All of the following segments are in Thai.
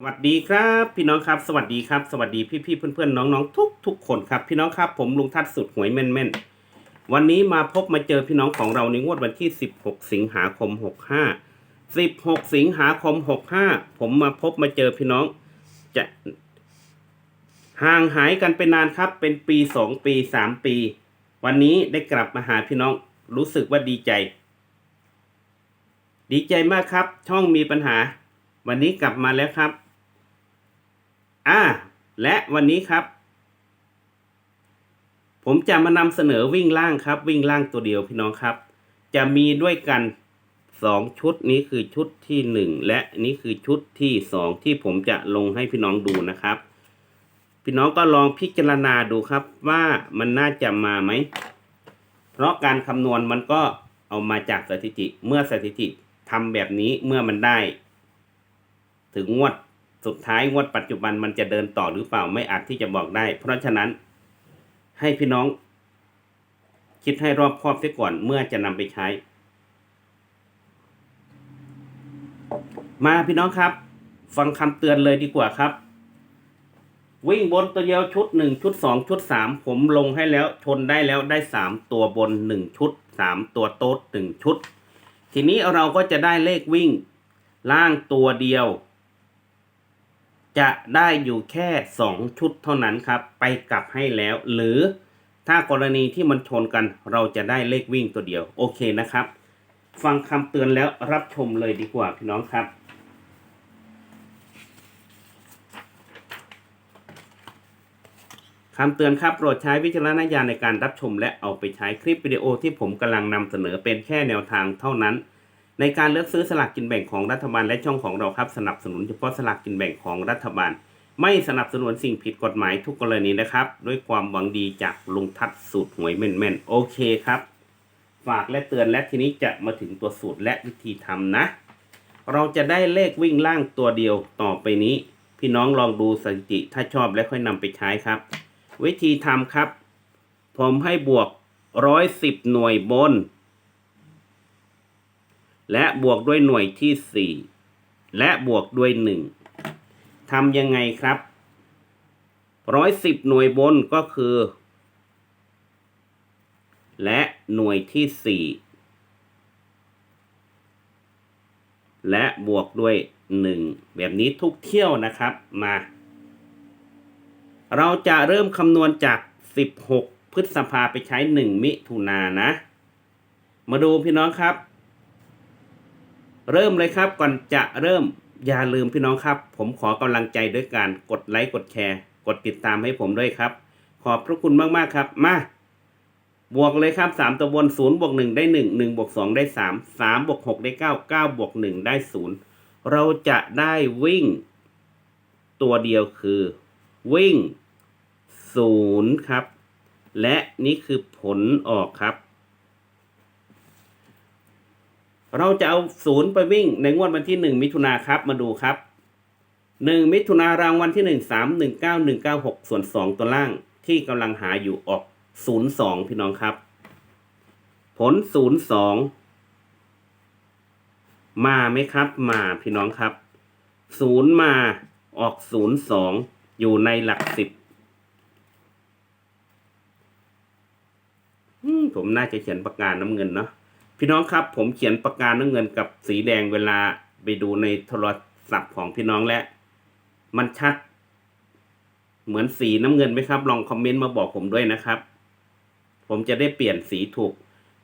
สวัสดีครับพี่น้องครับสวัสดีครับสวัสดีพี่พี่ๆเพื่อนๆน้องทุกทุกคนครับพี่น้องครับผมลุงทัดสุดหวยแม่นๆวันนี้มาพบมาเจอพี่น้องของเราในงวดวันที่ 16 สิงหาคม 65 16 สิงหาคม 65 ผมมาพบมาเจอพี่น้องจะห่างหายกันไปนานครับ เป็นปี 2 ปี 3 ปี วันนี้ได้กลับมาหาพี่น้องรู้สึกว่าดีใจ ดีใจมากครับ ช่องมีปัญหา วันนี้กลับมาแล้วครับ อ่า และวันนี้ครับ ผมจะมานำเสนอวิ่งล่างครับ วิ่งล่างตัวเดียวพี่น้องครับ จะมีด้วยกันสองชุดนี้คือชุดที่หนึ่งและนี่คือชุดที่สองที่ผมจะลงให้พี่น้องดูนะครับ พี่น้องก็ลองพิจารณาดูครับว่ามันน่าจะมาไหม เพราะการคำนวณมันก็เอามาจากสถิติ เมื่อสถิติทำแบบนี้เมื่อมันได้ ถึงงวด สุดท้ายงวดปัจจุบันมันจะเดินต่อหรือเปล่าไม่อาจที่จะบอกได้ เพราะฉะนั้นให้พี่น้อง คิดให้รอบคอบเสียก่อนเมื่อจะนำไปใช้ มาพี่น้องครับ ฟังคำเตือนเลยดีกว่าครับ วิ่งบนตัวเดียวชุดหนึ่งชุดสองชุดสามผมลงให้แล้วชนได้แล้วได้สามตัวบนหนึ่งชุดสามตัวโต๊ดหนึ่งชุด ทีนี้เราก็จะได้เลขวิ่ง ล่างตัวเดียว จะได้อยู่แค่สองชุดเท่านั้นครับ ไปกลับให้แล้ว หรือถ้ากรณีที่มันชนกันเราจะได้เลขวิ่งตัวเดียว โอเคนะครับ ฟังคำเตือนแล้วรับชมเลยดีกว่าพี่น้องครับคำเตือนครับโปรดใช้วิจารณญาณในการรับชมและเอาไปใช้คลิปวิดีโอที่ผมกำลังนำเสนอเป็นแค่แนวทางเท่านั้น ในการเลือกซื้อสลากกินแบ่งของรัฐบาลและช่องของเราครับสนับสนุนเฉพาะสลากกินแบ่งของรัฐบาล ไม่สนับสนุนสิ่งผิดกฎหมายทุกกรณีนะครับ ด้วยความหวังดีจากลุงทัศสูตรหวยแม่นๆโอเคครับ ฝากและเตือนและทีนี้จะมาถึงตัวสูตรและวิธีทำนะ เราจะได้เลขวิ่งล่างตัวเดียวต่อไปนี้ พี่น้องลองดูสถิติถ้าชอบแล้วค่อยนำไปใช้ครับ วิธีทำครับ ผมให้บวกร้อยสิบหน่วยบน และบวกด้วยหน่วยที่สี่และบวกด้วยหนึ่งทำยังไงครับร้อยสิบหน่วยบนก็คือ และหน่วยที่สี่และบวกด้วยหนึ่งแบบนี้ทุกเที่ยวนะครับมา เราจะเริ่มคำนวณจาก 16 พฤษภาไปใช้ 1 มิถุนานะ มาดูพี่น้องครับ เริ่มเลยครับก่อนจะเริ่มอย่าลืมพี่น้องครับ ผมขอกำลังใจด้วยการกดไลค์กดแชร์ กดติดตามให้ผมด้วยครับ ขอบพระคุณมากๆครับ มาบวกเลยครับ3ตัวบน0บวก1ได้ 1 1บวก2ได้ 3 3บวก6ได้9 9บวก1ได้ 0 เราจะได้วิ่ง ตัวเดียวคือ วิ่งศูนย์ครับ และนี่คือผลออกครับ เราจะเอาศูนย์ไปวิ่งในงวดวันที่หนึ่งมิถุนาครับมาดูครับหนึ่งมิถุนารางวัลที่หนึ่งสามหนึ่งเก้าหนึ่งเก้าหกส่วนสองตัวล่างที่กำลังหาอยู่ออกศูนย์สองพี่น้องครับ ผลศูนย์สองมาไหมครับ มาพี่น้องครับศูนย์มาออกศูนย์สองอยู่ในหลักสิบผมน่าจะเขียนปากกาศน้ำเงินเนาะ พี่น้องครับผมเขียนปากกาน้ำเงินกับสีแดงเวลาไปดูในโทรศัพท์ของพี่น้องและ มันชัด เหมือนสีน้ำเงินไหมครับ ลองคอมเมนต์มาบอกผมด้วยนะครับ ผมจะได้เปลี่ยนสีถูก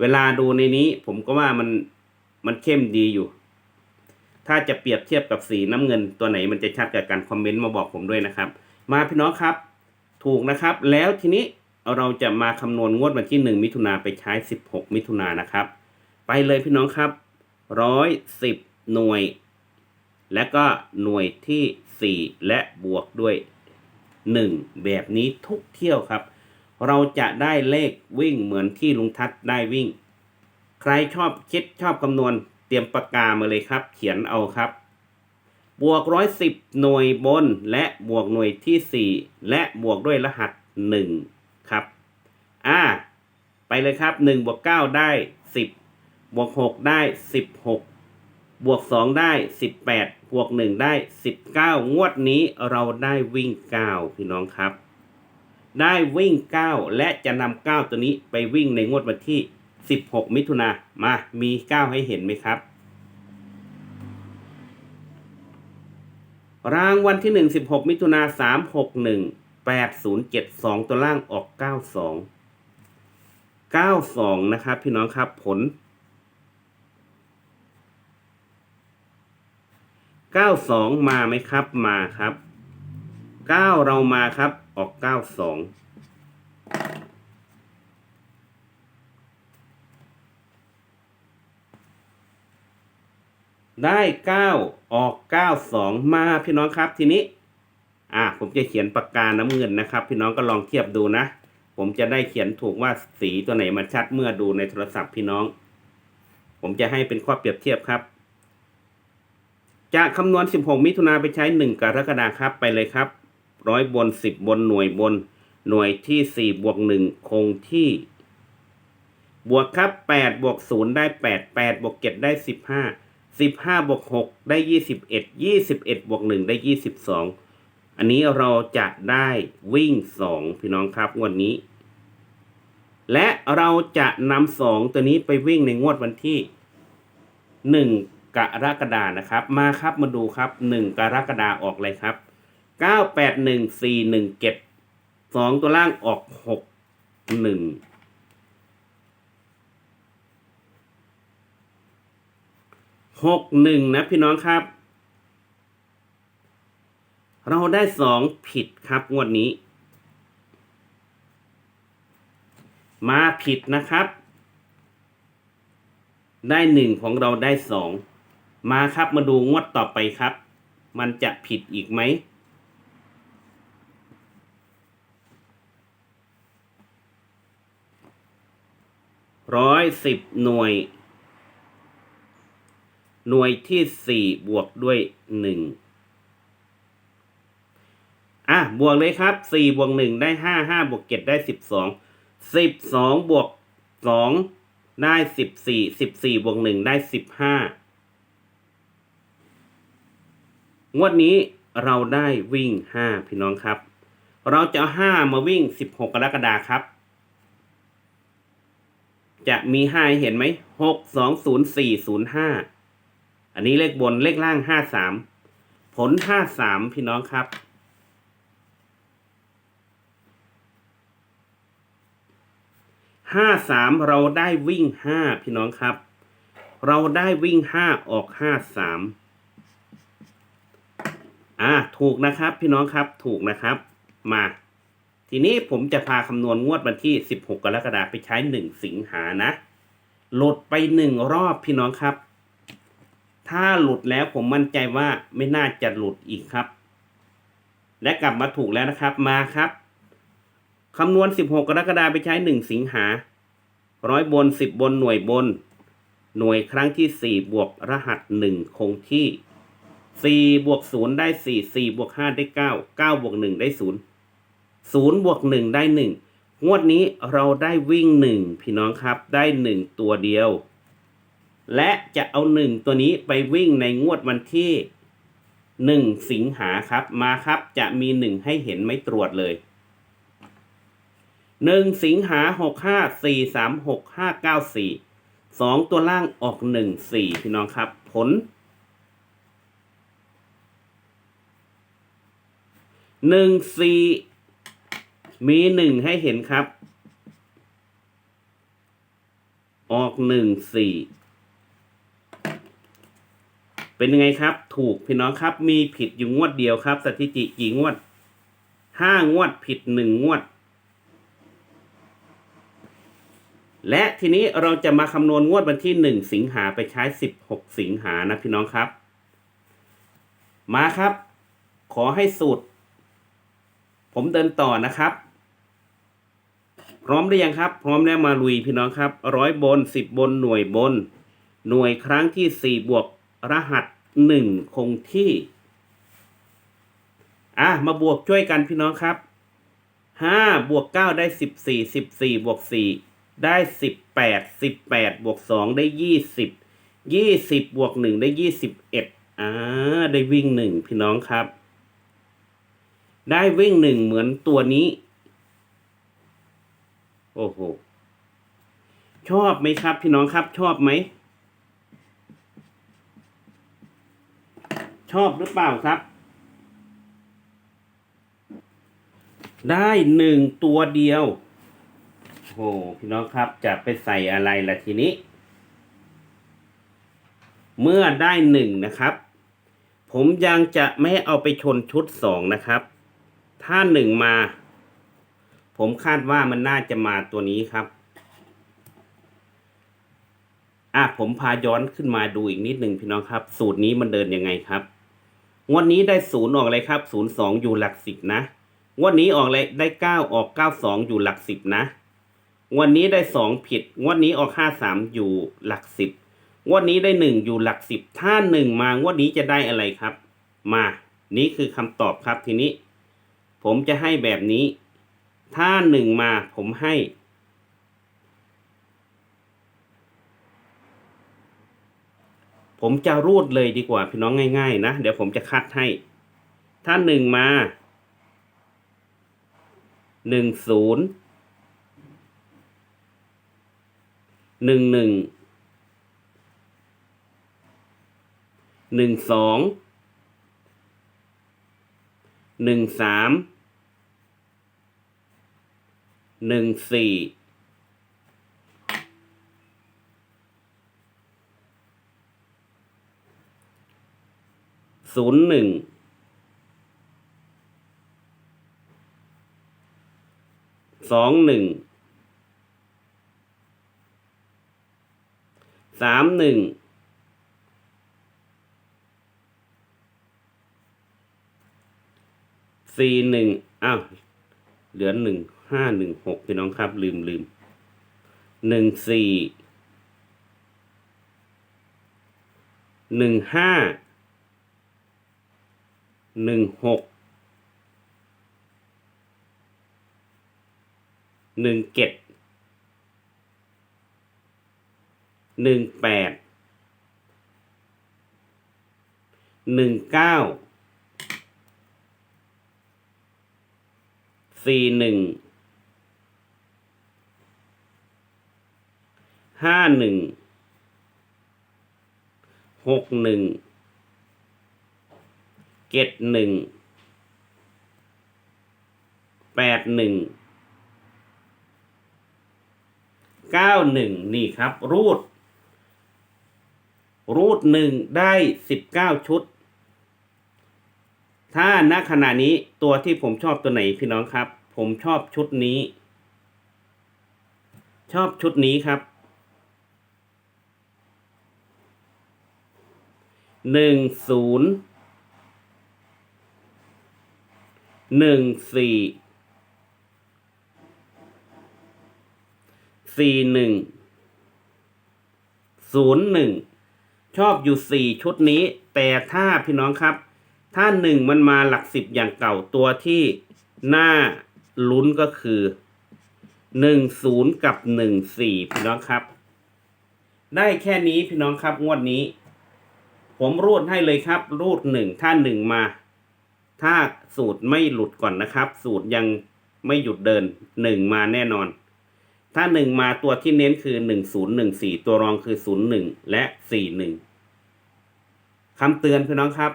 เวลาดูในนี้ ผมก็ว่ามันมันเข้มดีอยู่ ถ้าจะเปรียบเทียบกับสีน้ำเงินตัวไหนมันจะชัดกับการคอมเมนต์มาบอกผมด้วยนะครับ มาพี่น้องครับ ถูกนะครับ แล้วทีนี้เราจะมาคำนวณงวดวันที่ 1 มิถุนาไปใช้ 16 มิถุนานะครับ ไปเลยพี่น้องครับร้อยสิบหน่วย และก็หน่วยที่ 4 และบวกด้วย 1 แบบนี้ทุกเที่ยวครับ เราจะได้เลขวิ่งเหมือนที่ลุงทัศน์ได้วิ่ง ใครชอบคิดชอบคำนวณเตรียมปากกามาเลยครับ เขียนเอาครับ บวกร้อยสิบหน่วยบน และบวกหน่วยที่สี่และบวกด้วยรหัสหนึ่งครับ อ่า ไปเลยครับหนึ่งบวกเก้าได้สิ บวกหกได้สิบหกบวกสองได้สิบแปดบวกหนึ่งได้สิบเก้างวดนี้เราได้วิ่งเก้าพี่น้องครับ ได้วิ่งเก้าและจะนำเก้าตัวนี้ไปวิ่งในงวดวันที่สิบหกมิถุนามามีเก้าให้เห็นไหมครับรางวัลที่หนึ่งสิบหกมิถุนาสามหกหนึ่งแปดศูนย์เจ็ดสองตัวล่างออกเก้าสองเก้าสองนะครับพี่น้องครับผล เก้าสองมาไหมครับ มาครับเก้าเรามาครับ ออกเก้าสองได้เก้าออกเก้าสองมาพี่น้องครับทีนี้ อ่าผมจะเขียนปากกาน้ำเงินนะครับ พี่น้องก็ลองเทียบดูนะ ผมจะได้เขียนถูกว่าสีตัวไหนมันชัดเมื่อดูในโทรศัพท์พี่น้อง ผมจะให้เป็นข้อเปรียบเทียบครับ จะคำนวณ 16 มิถุนาไปใช้ 1 กรกฎาคมครับไปเลยครับร้อยบน 10 บนหน่วยบนหน่วยที่ 4 บวก 1 คงที่ บวกครับ 8 บวก 0 ได้ 8 8 บวก 7 ได้ 15 15 บวก 6 ได้ 21 21 บวก 1 ได้ 22 อันนี้เราจะได้วิ่ง 2 พี่น้องครับงวดนี้ และเราจะนำสองตัวนี้ไปวิ่งในงวดวันที่ 1 กรกฎานะครับ มาครับมาดูครับ 1 กรกฎาออกเลยครับ 9 8 1 4 1 7 2 ตัวล่างออก 6 1 6 1นะพี่น้องครับ เราได้สองผิดครับงวดนี้ มาผิดนะครับ ได้หนึ่งของเราได้สอง มาครับมาดูงวดต่อไปครับ มันจะผิดอีกไหม ร้อยสิบหน่วย หน่วยที่สี่บวกด้วยหนึ่งอะ บวกเลยครับสี่บวกหนึ่งได้ห้าห้าบวกเจ็ดได้สิบสองสิบสองบวกสองได้สิบสี่สิบสี่บวกหนึ่งได้สิบห้า งวดนี้เราได้วิ่งห้าพี่น้องครับ เราจะห้ามาวิ่งสิบหกกรกฎาครับ จะมีห้าเห็นไหมหกสองศูนย์สี่ศูนย์ห้าอันนี้เลขบนเลขล่างห้าสามผลห้าสามพี่น้องครับ ห้าสามเราได้วิ่งห้าพี่น้องครับ เราได้วิ่งห้าออกห้าสาม อ่าถูกนะครับ พี่น้องครับถูกนะครับ มา ทีนี้ผมจะพาคำนวณงวดวันที่ 16 กรกฎาคมไปใช้ 1 สิงหานะหลุดไปหนึ่งรอบพี่น้องครับ ถ้าหลุดแล้วผมมั่นใจว่าไม่น่าจะหลุดอีกครับ และกลับมาถูกแล้วนะครับมาครับคำนวณ 16 กรกฎาคมไปใช้ 1 สิงหาร้อยบน 10 บนหน่วยบน หน่วยครั้งที่ 4 บวกรหัส 1 คงที่ 4บวก0ได้4 4บวก5ได้9 9บวก1ได้0 0บวก1ได้1งวดนี้เราได้วิ่ง1พี่น้องครับได้1ตัวเดียว และจะเอา1ตัวนี้ไปวิ่งในงวดวันที่1สิงหาครับมาครับจะมี1ให้เห็นไม่ตรวจเลยหนึ่งสิงหาหกห้าสี่สามหกห้าเก้าสี่สองตัวล่างออกหนึ่งสี่พี่น้องครับ ผล หนึ่งสี่มีหนึ่งให้เห็นครับ ออกหนึ่งสี่เป็นยังไงครับ ถูกพี่น้องครับ มีผิดอยู่งวดเดียวครับ สถิติกี่งวดห้างวดผิดหนึ่งงวด และทีนี้เราจะมาคำนวณงวดวันที่1สิงหาไปใช้16สิงหานะพี่น้องครับ มาครับ ขอให้สูตร ผมเดินต่อนะครับ พร้อมหรือยังครับ พร้อมแล้วมาลุยพี่น้องครับร้อยบน10บบนหน่วยบน หน่วยครั้งที่4บวกรหัส1คงที่อะมาบวกช่วยกันพี่น้องครับ5บวก9ได้14 14บสี่บวก4ได้สิบแปดสิบแปดบวกสองได้ยี่สิบยี่สิบบวกหนึ่งได้ยี่สิบเอ็ดอ่าได้วิ่งหนึ่งพี่น้องครับ ได้วิ่งหนึ่งเหมือนตัวนี้ โอ้โห ชอบไหมครับ พี่น้องครับ ชอบไหม ชอบหรือเปล่าครับ ได้หนึ่งตัวเดียว โอ้โห พี่น้องครับ จะไปใส่อะไรล่ะทีนี้ เมื่อได้หนึ่งนะครับ ผมยังจะไม่เอาไปชนชุดสองนะครับ ถ้าหนึ่งมา ผมคาดว่ามันน่าจะมาตัวนี้ครับ อะผมพาย้อนขึ้นมาดูอีกนิดหนึ่งพี่น้องครับ สูตรนี้มันเดินยังไงครับ งวดนี้ได้ศูนย์ออกเลยครับศูนย์สองอยู่หลักสิบนะ งวดนี้ออกเลยได้เก้าออกเก้าสองอยู่หลักสิบนะ งวดนี้ได้สองผิด งวดนี้ออกห้าสามอยู่หลักสิบงวดนี้ได้หนึ่งอยู่หลักสิบ ถ้าหนึ่งมางวดนี้จะได้อะไรครับ มา นี่คือคำตอบครับทีนี้ ผมจะให้แบบนี้ ถ้าหนึ่งมาผมให้ผมจะรูดเลยดีกว่าพี่น้องง่าย ๆ นะ เดี๋ยวผมจะคัดให้ ถ้าหนึ่งมาหนึ่งศูนย์หนึ่งหนึ่งหนึ่งสอง หนึ่งสามหนึ่งสี่ศูนย์หนึ่งสองหนึ่งสามหนึ่ง สี่หนึ่งอ้าว เหลือหนึ่งห้าหนึ่งหกพี่น้องครับ ลืมลืมหนึ่งสี่หนึ่งห้าหนึ่งหกหนึ่งเจ็ดหนึ่งแปดหนึ่งเก้า สี่หนึ่งห้าหนึ่งหกหนึ่งเจ็ดหนึ่งแปดหนึ่งเก้าหนึ่งนี่ครับ รูด รูดหนึ่งได้สิบเก้าชุด ถ้าณขณะนี้ตัวที่ผมชอบตัวไหนพี่น้องครับ ผมชอบชุดนี้ ชอบชุดนี้ครับหนึ่งศูนย์หนึ่งสี่สี่หนึ่งศูนย์หนึ่งชอบอยู่สี่ชุดนี้ แต่ถ้าพี่น้องครับ ถ้าหนึ่งมันมาหลักสิบอย่างเก่าตัวที่น่าลุ้นก็คือหนึ่งศูนย์กับหนึ่งสี่พี่น้องครับ ได้แค่นี้พี่น้องครับงวดนี้ ผมรูดให้เลยครับ รูดหนึ่งถ้าหนึ่งมา ถ้าสูตรไม่หลุดก่อนนะครับ สูตรยังไม่หยุดเดินหนึ่งมาแน่นอน ถ้าหนึ่งมาตัวที่เน้นคือหนึ่งศูนย์หนึ่งสี่ตัวรองคือศูนย์หนึ่งและสี่หนึ่งคำเตือนพี่น้องครับ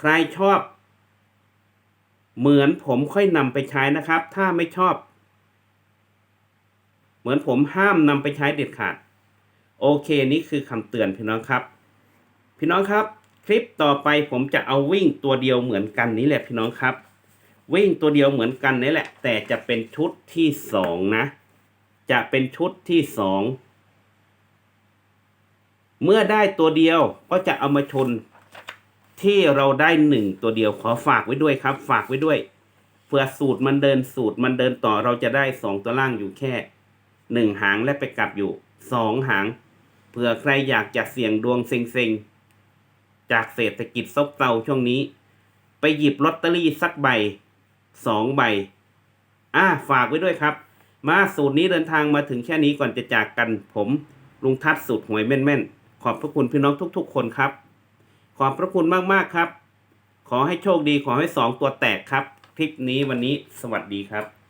ใครชอบ เหมือนผมค่อยนำไปใช้นะครับ ถ้าไม่ชอบ เหมือนผมห้ามนำไปใช้เด็ดขาด โอเคนี่คือคำเตือนพี่น้องครับ พี่น้องครับ คลิปต่อไปผมจะเอาวิ่งตัวเดียวเหมือนกันนี้แหละพี่น้องครับ วิ่งตัวเดียวเหมือนกันนี่แหละ แต่จะเป็นชุดที่สองนะ จะเป็นชุดที่สองเมื่อได้ตัวเดียวก็จะเอามาชน ที่เราได้หนึ่งตัวเดียวขอฝากไว้ด้วยครับ ฝากไว้ด้วยเผื่อสูตรมันเดินสูตรมันเดินต่อเราจะได้สองตัวล่างอยู่แค่หนึ่งหางและไปกลับอยู่สองหางเผื่อใครอยากจะเสี่ยงดวงเซ็งๆ จากเศรษฐกิจซบเซาช่วงนี้ ไปหยิบลอตเตอรี่สักใบสองใบ อ่าฝากไว้ด้วยครับ มาสูตรนี้เดินทางมาถึงแค่นี้ก่อนจะจากกันผมลุงทัศน์สูตรหวยแม่นๆ ขอบพระคุณพี่น้องทุกๆ คนครับ ขอบพระคุณมาก ๆ ครับ ขอให้โชคดีขอให้สองตัวแตกครับ คลิปนี้วันนี้สวัสดีครับ